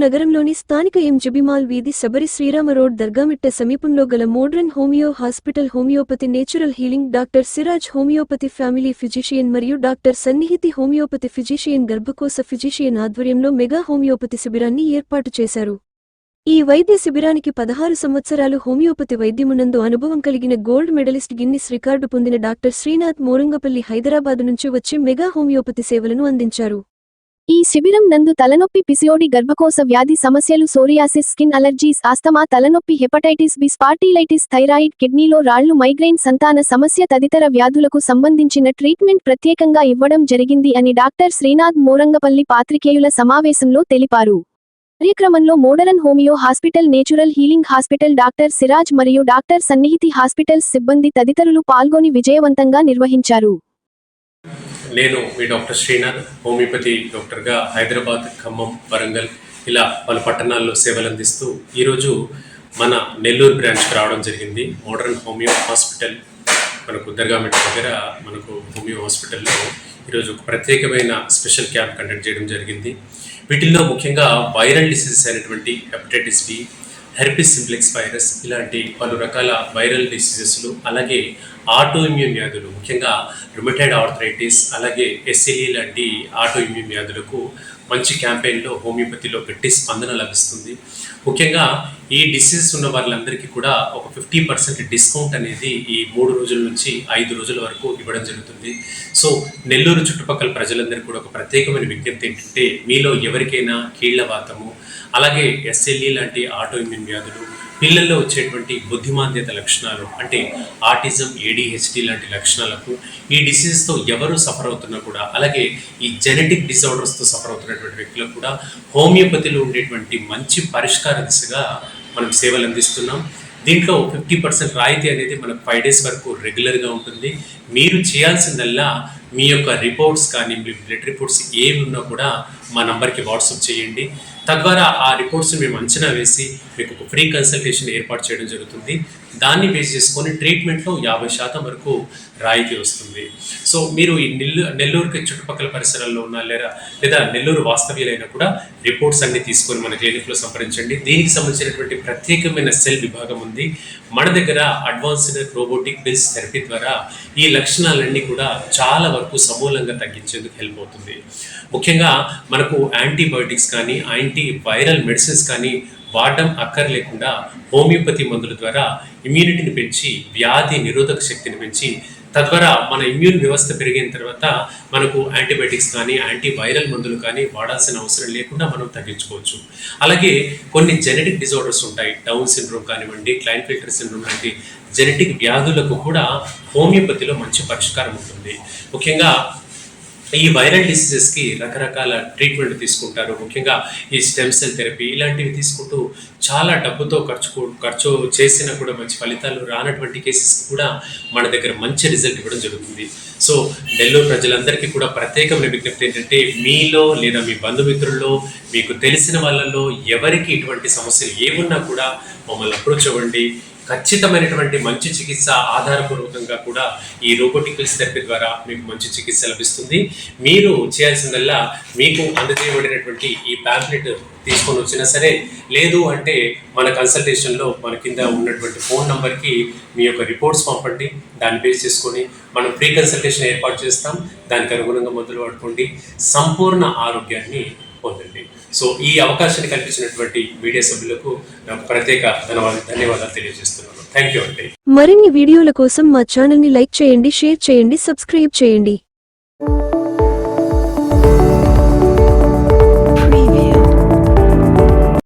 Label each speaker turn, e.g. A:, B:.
A: నగరంలోని స్థానిక ఎం జబిమాల్ వీధి శబరి శ్రీరామ రోడ్ దర్గామిట్ట సమీపంలో గల modern homeo hospital homeopathy natural healing doctor Siraj homeopathy family physician మరియు డాక్టర్ సన్నిహితి హోమియోపతి ఫిజిషియన్ గర్భకోశ ఫిజిషియన్ ఆధ్వర్యంలో మెగా హోమియోపతి శిబిరాన్ని ఏర్పాటు చేశారు. ఈ వైద్య శిబిరానికి పదహారు సంవత్సరాలు హోమియోపతి వైద్యమునందు అనుభవం కలిగిన గోల్డ్ మెడలిస్ట్ గిన్నిస్ రికార్డు పొందిన డాక్టర్ శ్రీనాథ్ మోరంగపల్లి హైదరాబాదు నుంచి వచ్చి మెగా హోమియోపతి సేవలను అందించారు.
B: ఈ శిబిరం నందు తలనొప్పి పిసియోడి గర్భకోశ వ్యాధి సమస్యలు సోరియాసిస్ స్కిన్ అలర్జీస్ ఆస్తమా తలనొప్పి హెపటైటిస్ బి స్పార్టీలైటిస్ థైరాయిడ్ కిడ్నీలో రాళ్ళు మైగ్రెయిన్ సంతాన సమస్య తదితర వ్యాధులకు సంబంధించిన ట్రీట్మెంట్ ప్రత్యేకంగా ఇవ్వడం జరిగింది అని డాక్టర్ శ్రీనాథ్ మోరంగపల్లి పాత్రికేయుల సమావేశంలో తెలిపారు. కార్యక్రమంలో modern homeo hospital natural healing hospital doctor Siraj మరియు డాక్టర్ సన్నిహితి హాస్పిటల్స్ సిబ్బంది తదితరులు పాల్గొని విజయవంతంగా నిర్వహించారు.
C: నేను మీ డాక్టర్ శ్రీనాథ్ హోమియోపతి డాక్టర్గా హైదరాబాద్ ఖమ్మం వరంగల్ ఇలా పలు పట్టణాల్లో సేవలు అందిస్తూ ఈరోజు మన నెల్లూరు బ్రాంచ్కి రావడం జరిగింది. మోడర్న్ హోమియో హాస్పిటల్ మనకు దర్గామెట్ దగ్గర మనకు హోమియో హాస్పిటల్లో ఈరోజు ఒక ప్రత్యేకమైన స్పెషల్ క్యాంప్ కండక్ట్ చేయడం జరిగింది. వీటిల్లో ముఖ్యంగా వైరల్ డిసీజెస్ అయినటువంటి hepatitis B herpes simplex virus ఇలాంటి పలు రకాల వైరల్ డిసీజెస్లు అలాగే ఆటో ఇమ్యూన్ వ్యాధులు ముఖ్యంగా రుమటైడ్ ఆర్థరైటిస్ అలాగే ఎస్ఎల్ఈ లాంటి ఆటో ఇమ్యూన్ వ్యాధులకు మంచి క్యాంపెయిన్లో హోమియోపతిలో గట్టి స్పందన లభిస్తుంది. ముఖ్యంగా ఈ డిసీజ్ ఉన్న వాళ్ళందరికీ కూడా ఒక ఫిఫ్టీ పర్సెంట్ డిస్కౌంట్ అనేది ఈ మూడు రోజుల నుంచి ఐదు రోజుల వరకు ఇవ్వడం జరుగుతుంది. సో నెల్లూరు చుట్టుపక్కల ప్రజలందరికీ కూడా ఒక ప్రత్యేకమైన విజ్ఞప్తి ఏంటంటే మీలో ఎవరికైనా కీళ్ళ వాతము అలాగే ఎస్ఎల్ఈ లాంటి ఆటో ఇమ్యూన్ వ్యాధులు పిల్లల్లో వచ్చేటువంటి బుద్ధిమాంద్యత లక్షణాలు అంటే ఆటిజం ఏడిహెచ్డి లాంటి లక్షణాలకు ఈ డిసీజ్తో ఎవరు సఫర్ అవుతున్నా కూడా అలాగే ఈ జెనెటిక్ డిసార్డర్స్తో సఫర్ అవుతున్నటువంటి వ్యక్తులకు కూడా హోమియోపతిలో ఉండేటువంటి మంచి పరిష్కార దిశగా మనం సేవలు అందిస్తున్నాం. దీంట్లో ఫిఫ్టీ పర్సెంట్ రాయితీ అనేది మనకు ఫైవ్ డేస్ వరకు రెగ్యులర్గా ఉంటుంది. మీరు చేయాల్సిందల్లా మీ యొక్క రిపోర్ట్స్ కానీ మీ బ్లడ్ రిపోర్ట్స్ ఏమి ఉన్నా కూడా మా నంబర్కి వాట్సాప్ చేయండి. తద్వారా ఆ రిపోర్ట్స్ మేము అంచనా వేసి మీకు ఒక ఫ్రీ కన్సల్టేషన్ ఏర్పాటు చేయడం జరుగుతుంది. దాన్ని బేస్ చేసుకొని ట్రీట్మెంట్లో యాభై శాతం వరకు రాయితీ వస్తుంది. సో మీరు ఈ నెల్లూ నెల్లూరుకి చుట్టుపక్కల పరిసరాల్లో ఉన్న లేదా లేదా నెల్లూరు వాస్తవ్యులైనా కూడా రిపోర్ట్స్ అన్ని తీసుకొని మన క్లినిక్లో సంప్రదించండి. దీనికి సంబంధించినటువంటి ప్రత్యేకమైన సెల్ విభాగం ఉంది. మన దగ్గర అడ్వాన్స్డ్ రోబోటిక్ బేస్ థెరపీ ద్వారా ఈ లక్షణాలన్నీ కూడా చాలా వరకు సమూలంగా తగ్గించేందుకు హెల్ప్ అవుతుంది. ముఖ్యంగా మనకు యాంటీబయోటిక్స్ కానీ యాంటీ వైరల్ మెడిసిన్స్ కానీ వాడడం అక్కర్లేకుండా హోమియోపతి మందుల ద్వారా ఇమ్యూనిటీని పెంచి వ్యాధి నిరోధక శక్తిని పెంచి తద్వారా మన ఇమ్యూన్ వ్యవస్థ పెరిగిన తర్వాత మనకు యాంటీబయాటిక్స్ కానీ యాంటీ వైరల్ మందులు కానీ వాడాల్సిన అవసరం లేకుండా మనం తగ్గించుకోవచ్చు. అలాగే కొన్ని జెనెటిక్ డిజార్డర్స్ ఉంటాయి. డౌన్ సిండ్రోమ్ కానివ్వండి క్లైన్ ఫిల్టర్ సిండ్రోమ్ లాంటి జెనెటిక్ వ్యాధులకు కూడా హోమియోపతిలో మంచి పరిష్కారం ఉంటుంది. ముఖ్యంగా ఈ వైరల్ డిసీజెస్కి రకరకాల ట్రీట్మెంట్ తీసుకుంటారు. ముఖ్యంగా ఈ స్టెమ్ సెల్ థెరపీ ఇలాంటివి తీసుకుంటూ చాలా డబ్బుతో ఖర్చు ఖర్చు చేసినా కూడా మంచి ఫలితాలు రానటువంటి కేసెస్కి కూడా మన దగ్గర మంచి రిజల్ట్ ఇవ్వడం జరుగుతుంది. సో నెల్లూరు ప్రజలందరికీ కూడా ప్రత్యేకమైన విజ్ఞప్తి ఏంటంటే మీలో లేదా మీ బంధుమిత్రుల్లో మీకు తెలిసిన వాళ్ళలో ఎవరికి ఇటువంటి సమస్యలు ఏమున్నా కూడా మమ్మల్ని అప్రోచ్ అవ్వండి. ఖచ్చితమైనటువంటి మంచి చికిత్స ఆధారపూర్వకంగా కూడా ఈ రోబోటికల్స్ థెరపీ ద్వారా మీకు మంచి చికిత్స లభిస్తుంది. మీరు చేయాల్సిందల్లా మీకు అందజేయబడినటువంటి ఈ ప్యాంప్లెట్ తీసుకొని వచ్చినా సరే లేదు అంటే మన కన్సల్టేషన్లో మన కింద ఉన్నటువంటి ఫోన్ నంబర్కి మీ యొక్క రిపోర్ట్స్ పంపండి. దాన్ని బేస్ చేసుకొని మనం ఫ్రీ కన్సల్టేషన్ ఏర్పాటు చేస్తాం. దానికి అనుగుణంగా మొదలు పడుకోండి. సంపూర్ణ ఆరోగ్యాన్ని పొందండి. సో ఈ అవకాశాన్ని కల్పించినటువంటి మీడియా సభ్యులకు ప్రత్యేక ధన్యవాదాలు ధన్యవాదాలు తెలియజేస్తున్నాను. థ్యాంక్ యూ అండి.
A: మరిన్ని వీడియోల కోసం మా ఛానల్ని లైక్ చేయండి షేర్ చేయండి సబ్స్క్రైబ్ చేయండి.